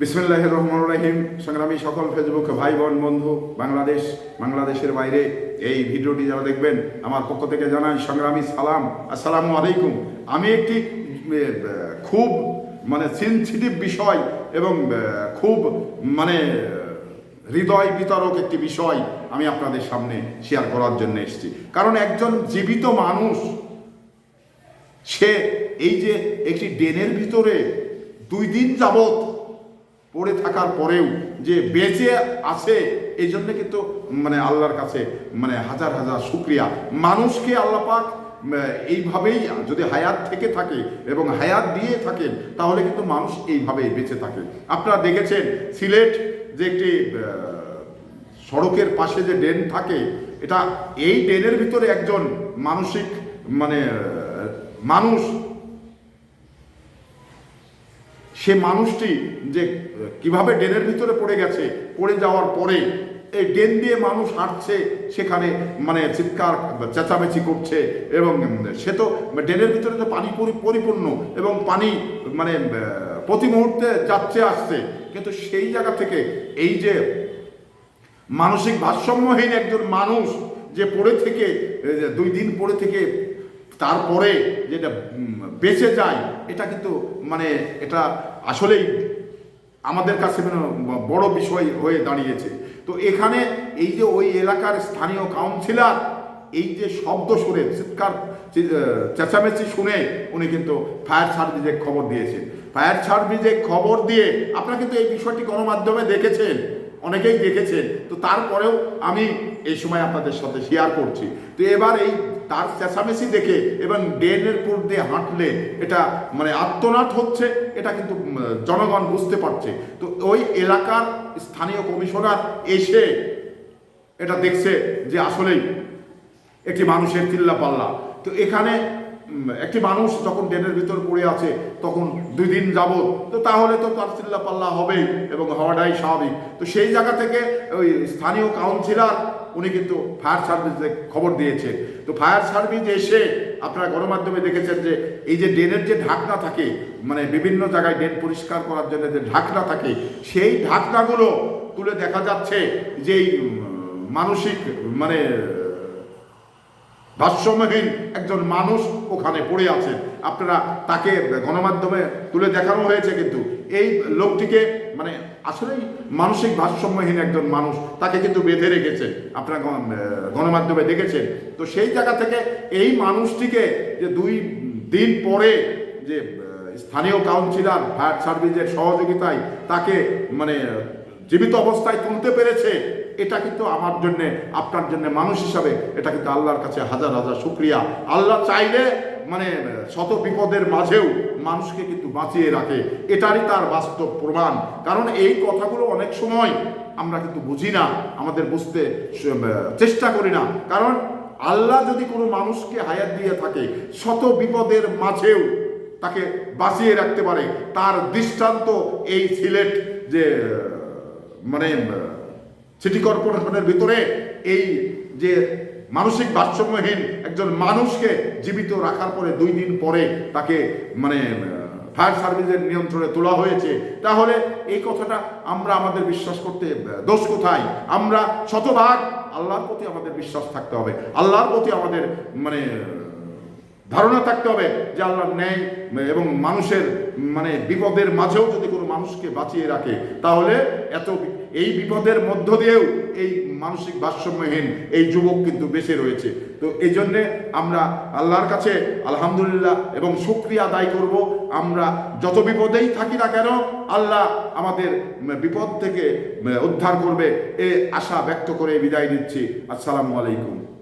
বিসমুল্লাহ রহমান রাহিম। সংগ্রামী সকল ফেসবুক ভাই বোন বন্ধু, বাংলাদেশ, বাংলাদেশের বাইরে এই ভিডিওটি যারা দেখবেন, আমার পক্ষ থেকে জানাই সংগ্রামী সালাম। আসসালামু আলাইকুম। আমি একটি খুব মানে সেন্সিটিভ বিষয় এবং খুব মানে হৃদয় বিতরক একটি বিষয় আমি আপনাদের সামনে শেয়ার করার জন্য এসেছি। কারণ একজন জীবিত মানুষ, সে এই যে একটি ডেনের ভিতরে দুই দিন যাবত পড়ে থাকার পরেও যে বেঁচে আছে, এই জন্য কিন্তু মানে আল্লাহর কাছে মানে হাজার হাজার শুক্রিয়া। মানুষকে আল্লাপাক এইভাবেই যদি হায়াত থেকে থাকে এবং হায়াত দিয়ে থাকেন, তাহলে কিন্তু মানুষ এইভাবেই বেঁচে থাকে। আপনারা দেখেছেন, সিলেট যে একটি সড়কের পাশে যে ড্রেন থাকে, এটা এই ড্রেনের ভিতরে একজন মানসিক মানে মানুষ সে মানুষটি যে কীভাবে ড্রেনের ভিতরে পড়ে গেছে, পড়ে যাওয়ার পরে এই ড্রেন দিয়ে মানুষ হাঁটছে, সেখানে মানে চিৎকার, চেঁচামেচি করছে এবং সে তো ড্রেনের ভিতরে তো পানি পরি- পরিপূর্ণ এবং পানি মানে প্রতি মুহূর্তে যাচ্ছে, আসছে। কিন্তু সেই জায়গা থেকে এই যে মানসিক ভারসাম্যহীন একজন মানুষ যে পড়ে থেকে দুই দিন পড়ে থেকে তারপরে যেটা বেঁচে যায়, এটা কিন্তু মানে এটা আসলেই আমাদের কাছে বড় বিষয় হয়ে দাঁড়িয়েছে। তো এখানে এই যে ওই এলাকার স্থানীয় কাউন্সিলর এই যে শব্দ শুনে, চিৎকার চেঁচামেচি শুনে উনি কিন্তু ফায়ার সার্ভিসে খবর দিয়েছেন। ফায়ার সার্ভিসে খবর দিয়ে আপনারা কিন্তু এই বিষয়টি গণমাধ্যমে দেখেছেন, অনেকেই দেখেছেন। তো তারপরেও আমি এই সময় আপনাদের সাথে শেয়ার করছি। তো এবার এই তার চেঁচামেচি দেখে এবং ড্রেনের উপর দিয়ে হাঁটলে এটা মানে আত্মনাট হচ্ছে, এটা কিন্তু জনগণ বুঝতে পারছে। তো ওই এলাকার স্থানীয় কমিশনার এসে এটা দেখছে যে আসলেই একটি মানুষের চিল্লা পাল্লা। তো এখানে একটি মানুষ যখন ড্রেনের ভিতর পড়ে আছে, তখন দুই দিন যাবত তো তাহলে তো তার চিল্লা পাল্লা হবেই এবং হওয়াটাই স্বাভাবিক। তো সেই জায়গা থেকে ওই স্থানীয় কাউন্সিলর উনি কিন্তু ফায়ার সার্ভিসে খবর দিয়েছেন। তো ফায়ার সার্ভিস এসে আপনারা গণমাধ্যমে দেখেছেন যে এই যে ড্রেনের যে ঢাকনা থাকে মানে বিভিন্ন জায়গায় ড্রেন পরিষ্কার করার জন্য যে ঢাকনা থাকে, সেই ঢাকনাগুলো তুলে দেখা যাচ্ছে যে মানসিক মানে ভারসাম্যহীন একজন মানুষ ওখানে পড়ে আছেন। আপনারা তাকে গণমাধ্যমে তুলে দেখানো হয়েছে কিন্তু এই লোকটিকে মানে আসলেই মানসিক ভারসাম্যহীন একজন মানুষ, তাকে কিন্তু বেঁধে রেখেছে। আপনারা গণমাধ্যমে দেখেছেন। তো সেই জায়গা থেকে এই মানুষটিকে যে দুই দিন পরে যে স্থানীয় কাউন্সিলর ফায়ার সার্ভিসের সহযোগিতায় তাকে মানে জীবিত অবস্থায় তুলতে পেরেছে, এটা কিন্তু আমার জন্য, আপনার জন্য মানুষ হিসাবে, এটা কিন্তু আল্লাহর কাছে হাজার হাজার শুক্রিয়া। আল্লাহ চাইলে মানে শত বিপদের মাঝেও মানুষকে কিন্তু বাঁচিয়ে রাখে। এটারই তার বাস্তব প্রমাণ। কারণ এই কথাগুলো অনেক সময় আমরা কিন্তু বুঝি না, আমাদের বুঝতে চেষ্টা করি না। কারণ আল্লাহ যদি কোনো মানুষকে হায়াত দিয়ে থাকে, শত বিপদের মাঝেও তাকে বাঁচিয়ে রাখতে পারে, তার দৃষ্টান্ত এই সিলেট যে মানে সিটি কর্পোরেশনের ভিতরে এই যে মানসিক ভারসাম্যহীন একজন মানুষকে জীবিত রাখার পরে দুই দিন পরে তাকে মানে ফায়ার সার্ভিসের নিয়ন্ত্রণে তোলা হয়েছে। তাহলে এই কথাটা আমরা আমাদের বিশ্বাস করতে দোষ কোথায়? আমরা শতভাগ আল্লাহর প্রতি আমাদের বিশ্বাস থাকতে হবে। আল্লাহর প্রতি আমাদের মানে ধারণা থাকতে হবে যে আল্লাহর ন্যায় এবং মানুষের মানে বিপদের মাঝেও যদি মানুষকে বাঁচিয়ে রাখে। তাহলে এত এই বিপদের মধ্য দিয়েও এই মানসিক ভারসাম্যহীন এই যুবক কিন্তু বেঁচে রয়েছে। তো এই জন্যে আমরা আল্লাহর কাছে আলহামদুলিল্লাহ এবং শুক্রিয়া আদায় করব। আমরা যত বিপদেই থাকি না কেন আল্লাহ আমাদের বিপদ থেকে উদ্ধার করবে। এ আশা ব্যক্ত করে বিদায় নিচ্ছি। আসসালামু আলাইকুম।